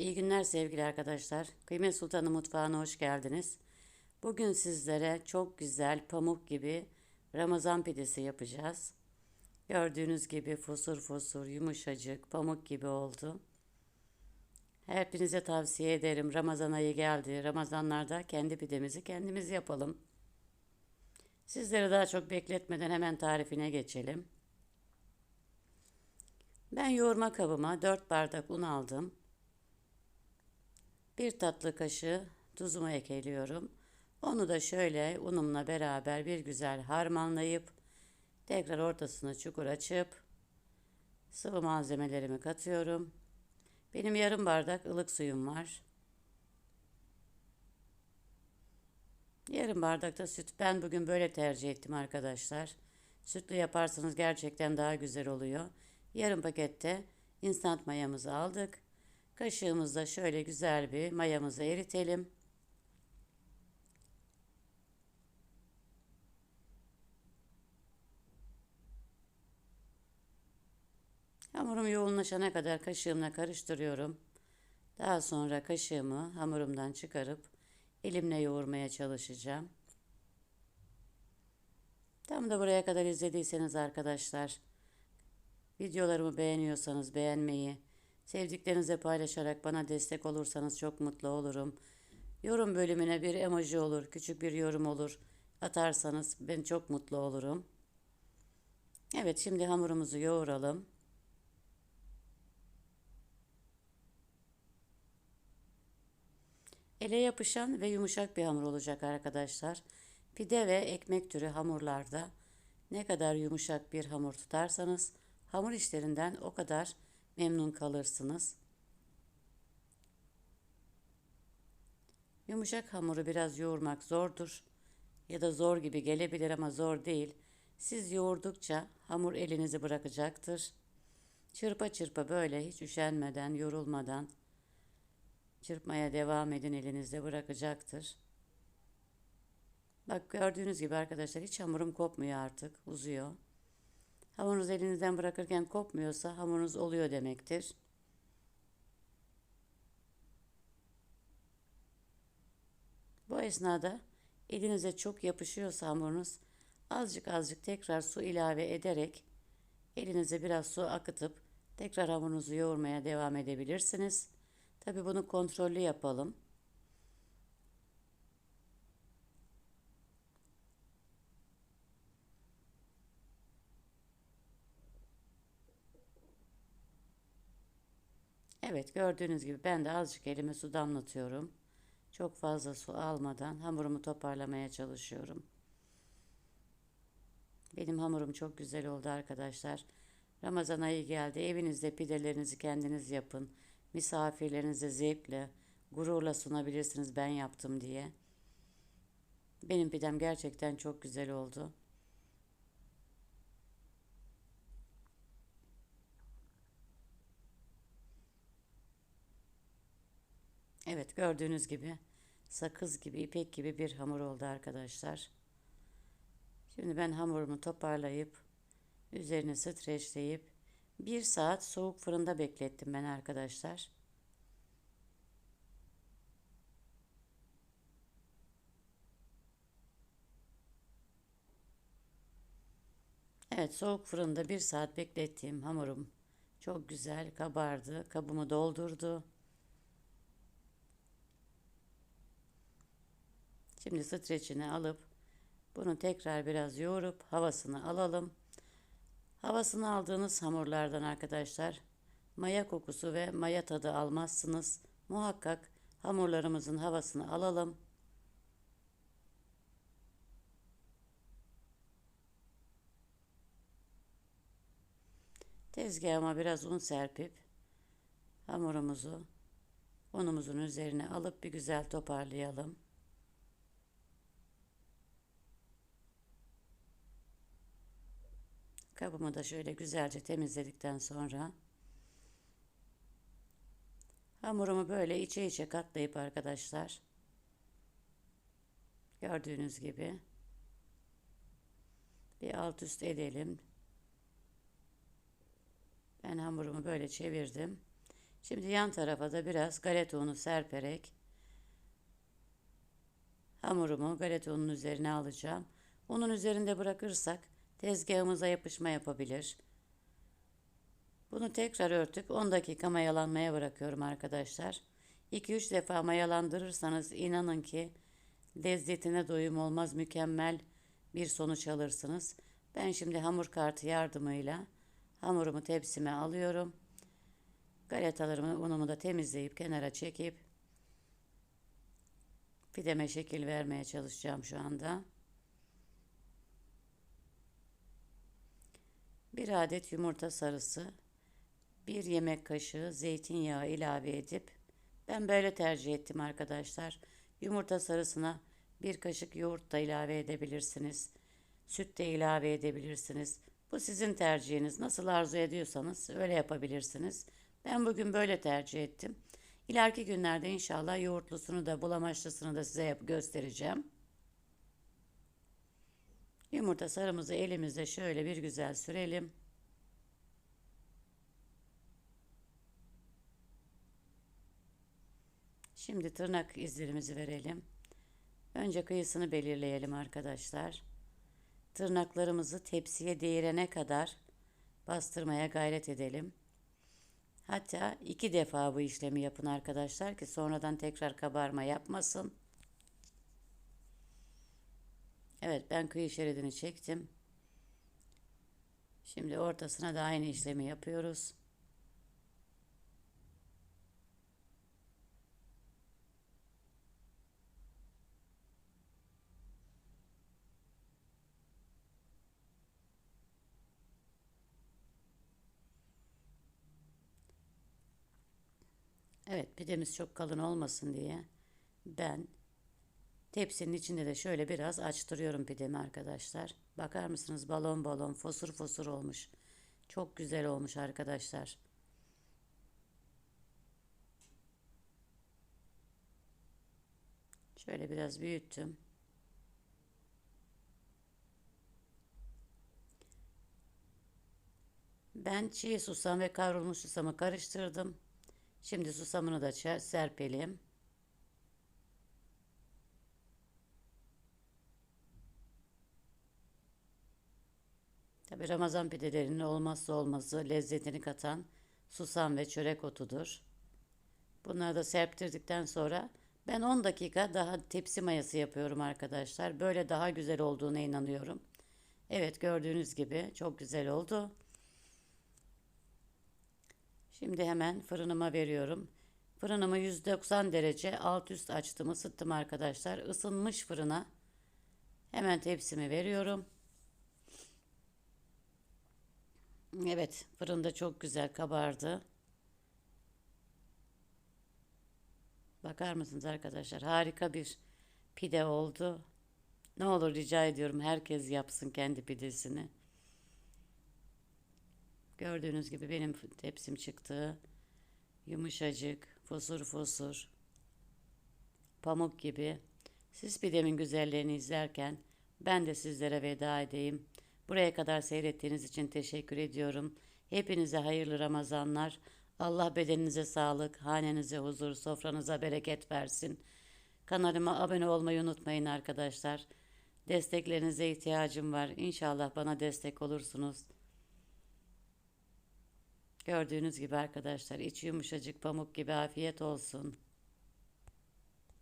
İyi günler sevgili arkadaşlar. Kıymet Sultanı mutfağına hoş geldiniz. Bugün sizlere çok güzel pamuk gibi Ramazan pidesi yapacağız. Gördüğünüz gibi fosur fosur yumuşacık pamuk gibi oldu. Hepinize tavsiye ederim. Ramazan ayı geldi. Ramazanlarda kendi pidemizi kendimiz yapalım. Sizleri daha çok bekletmeden hemen tarifine geçelim. Ben yoğurma kabıma 4 bardak un aldım. Bir tatlı kaşığı tuzumu ekliyorum. Onu da şöyle unumla beraber bir güzel harmanlayıp tekrar ortasına çukur açıp sıvı malzemelerimi katıyorum. Benim yarım bardak ılık suyum var. Yarım bardak da süt. Ben bugün böyle tercih ettim arkadaşlar. Sütlü yaparsanız gerçekten daha güzel oluyor. Yarım pakette instant mayamızı aldık. Kaşığımızda şöyle güzel bir mayamızı eritelim. Hamurum yoğunlaşana kadar kaşığımla karıştırıyorum. Daha sonra kaşığımı hamurumdan çıkarıp elimle yoğurmaya çalışacağım. Tam da buraya kadar izlediyseniz arkadaşlar, videolarımı beğeniyorsanız beğenmeyi, sevdiklerinize paylaşarak bana destek olursanız çok mutlu olurum. Yorum bölümüne bir emoji olur, küçük bir yorum olur atarsanız ben çok mutlu olurum. Evet şimdi hamurumuzu yoğuralım. Ele yapışan ve yumuşak bir hamur olacak arkadaşlar. Pide ve ekmek türü hamurlarda ne kadar yumuşak bir hamur tutarsanız hamur işlerinden o kadar memnun kalırsınız. Yumuşak hamuru biraz yoğurmak zordur ya da zor gibi gelebilir ama zor değil. Siz yoğurdukça hamur elinizi bırakacaktır. Çırpa çırpa böyle hiç üşenmeden, yorulmadan çırpmaya devam edin elinizde bırakacaktır. Bak gördüğünüz gibi arkadaşlar hiç hamurum kopmuyor artık, uzuyor. Hamurunuz elinizden bırakırken kopmuyorsa hamurunuz oluyor demektir. Bu esnada elinize çok yapışıyorsa hamurunuz azıcık azıcık tekrar su ilave ederek elinize biraz su akıtıp tekrar hamurunuzu yoğurmaya devam edebilirsiniz. Tabi bunu kontrollü yapalım. Evet gördüğünüz gibi ben de azıcık elime su damlatıyorum. Çok fazla su almadan hamurumu toparlamaya çalışıyorum. Benim hamurum çok güzel oldu arkadaşlar. Ramazan ayı geldi. Evinizde pidelerinizi kendiniz yapın. Misafirlerinize zevkle, gururla sunabilirsiniz ben yaptım diye. Benim pidem gerçekten çok güzel oldu. Evet gördüğünüz gibi sakız gibi ipek gibi bir hamur oldu arkadaşlar. Şimdi ben hamurumu toparlayıp üzerine streçleyip bir saat soğuk fırında beklettim ben arkadaşlar. Evet soğuk fırında bir saat beklettiğim hamurum çok güzel kabardı. Kabımı doldurdu. Şimdi streçini alıp bunu tekrar biraz yoğurup havasını alalım. Havasını aldığınız hamurlardan arkadaşlar maya kokusu ve maya tadı almazsınız. Muhakkak hamurlarımızın havasını alalım. Tezgahıma biraz un serpip hamurumuzu unumuzun üzerine alıp bir güzel toparlayalım. Kabımı da şöyle güzelce temizledikten sonra hamurumu böyle içe içe katlayıp arkadaşlar gördüğünüz gibi bir alt üst edelim. Ben hamurumu böyle çevirdim. Şimdi yan tarafa da biraz galeta unu serperek hamurumu galeta ununun üzerine alacağım. Unun üzerinde bırakırsak tezgahımıza yapışma yapabilir. Bunu tekrar örtüp 10 dakika mayalanmaya bırakıyorum arkadaşlar. 2-3 defa mayalandırırsanız inanın ki lezzetine doyum olmaz mükemmel bir sonuç alırsınız. Ben şimdi hamur kartı yardımıyla hamurumu tepsime alıyorum. Galetalarımı unumu da temizleyip kenara çekip pideme şekil vermeye çalışacağım şu anda. Bir adet yumurta sarısı, bir yemek kaşığı zeytinyağı ilave edip ben böyle tercih ettim arkadaşlar. Yumurta sarısına bir kaşık yoğurt da ilave edebilirsiniz. Süt de ilave edebilirsiniz. Bu sizin tercihiniz. Nasıl arzu ediyorsanız öyle yapabilirsiniz. Ben bugün böyle tercih ettim. İleriki günlerde inşallah yoğurtlusunu da bulamaçlısını da size göstereceğim. Yumurta sarımızı elimizde şöyle bir güzel sürelim. Şimdi tırnak izlerimizi verelim. Önce kıyısını belirleyelim arkadaşlar. Tırnaklarımızı tepsiye değirene kadar bastırmaya gayret edelim. Hatta iki defa bu işlemi yapın arkadaşlar ki sonradan tekrar kabarma yapmasın. Evet ben kıyı şeridini çektim. Şimdi ortasına da aynı işlemi yapıyoruz. Evet pidemiz çok kalın olmasın diye ben tepsinin içinde de şöyle biraz açtırıyorum pidemi arkadaşlar. Bakar mısınız balon balon fosur fosur olmuş. Çok güzel olmuş arkadaşlar. Şöyle biraz büyüttüm. Ben çiğ susam ve kavrulmuş susamı karıştırdım. Şimdi susamını da serpelim. Tabi Ramazan pidelerinin olmazsa olmazı lezzetini katan susam ve çörek otudur. Bunları da serptirdikten sonra ben 10 dakika daha tepsi mayası yapıyorum arkadaşlar. Böyle daha güzel olduğuna inanıyorum. Evet gördüğünüz gibi çok güzel oldu. Şimdi hemen fırınıma veriyorum. Fırınımı 190 derece alt üst açtım ısıttım arkadaşlar. Isınmış fırına hemen tepsimi veriyorum. Evet fırında çok güzel kabardı. Bakar mısınız arkadaşlar harika bir pide oldu. Ne olur rica ediyorum herkes yapsın kendi pidesini. Gördüğünüz gibi benim tepsim çıktı. Yumuşacık, fosur fosur, pamuk gibi. Siz pidemin güzellerini izlerken ben de sizlere veda edeyim. Buraya kadar seyrettiğiniz için teşekkür ediyorum. Hepinize hayırlı Ramazanlar. Allah bedeninize sağlık, hanenize huzur, sofranıza bereket versin. Kanalıma abone olmayı unutmayın arkadaşlar. Desteklerinize ihtiyacım var. İnşallah bana destek olursunuz. Gördüğünüz gibi arkadaşlar iç yumuşacık pamuk gibi afiyet olsun.